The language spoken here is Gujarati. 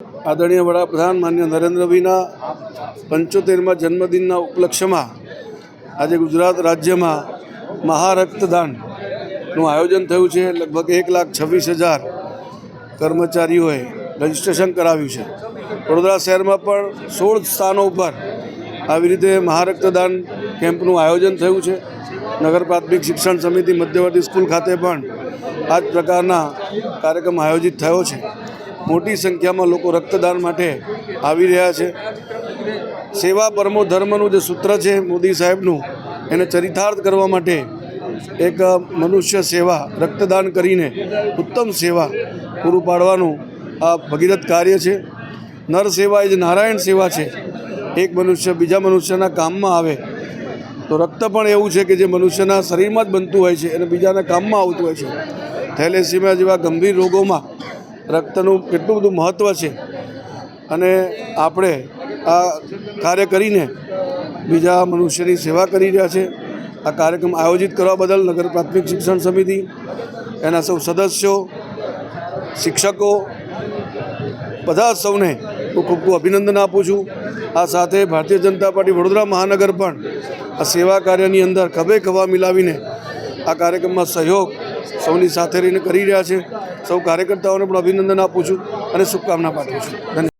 આદરણીય વડાપ્રધાન માન્ય નરેન્દ્રભાઈના પંચોતેરમાં જન્મદિનના ઉપલક્ષ્યમાં આજે ગુજરાત રાજ્યમાં મહારક્તદાનનું આયોજન થયું છે. લગભગ એક લાખ છવ્વીસ હજાર કર્મચારીઓએ રજીસ્ટ્રેશન કરાવ્યું છે. વડોદરા શહેરમાં પણ સોળ સ્થાનો ઉપર આવી રીતે મહારક્તદાન કેમ્પનું આયોજન થયું છે. નગર પ્રાથમિક શિક્ષણ સમિતિ મધ્યવર્તી સ્કૂલ ખાતે પણ આ જ પ્રકારના કાર્યક્રમ આયોજિત થયો છે. મોટી સંખ્યામાં લોકો રક્તદાન માટે આવી રહ્યા છે. સેવા પરમો ધર્મનું જે સૂત્ર છે મોદી સાહેબનું, એને ચરિતાર્થ કરવા માટે એક મનુષ્ય સેવા, રક્તદાન કરીને ઉત્તમ સેવા પૂરું પાડવાનું આ ભગીરથ કાર્ય છે. નર સેવા એ જ નારાયણ સેવા છે. એક મનુષ્ય બીજા મનુષ્યના કામમાં આવે, તો રક્ત પણ એવું છે કે જે મનુષ્યના શરીરમાં જ બનતું હોય છે અને બીજાના કામમાં આવતું હોય છે. થેલેસીમિયા જેવા ગંભીર રોગોમાં રક્તનું કેટલું બધું મહત્ત્વ છે. અને આપણે આ કાર્ય કરીને બીજા મનુષ્યની સેવા કરી રહ્યા છે. આ કાર્યક્રમ આયોજિત કરવા બદલ નગર પ્રાથમિક શિક્ષણ સમિતિ, એના સૌ સદસ્યો, શિક્ષકો, બધા સૌને હું ખૂબ ખૂબ અભિનંદન આપું છું. આ સાથે ભારતીય જનતા પાર્ટી વડોદરા મહાનગર પણ આ સેવા કાર્યની અંદર ખભે ખભા મિલાવીને આ કાર્યક્રમમાં સહયોગ સૌની સાથે રહીને કરી રહ્યા છે. સૌ કાર્યકર્તાઓને પણ અભિનંદન આપું છું અને શુભકામના પાઠવું છું. ધન્યવાદ.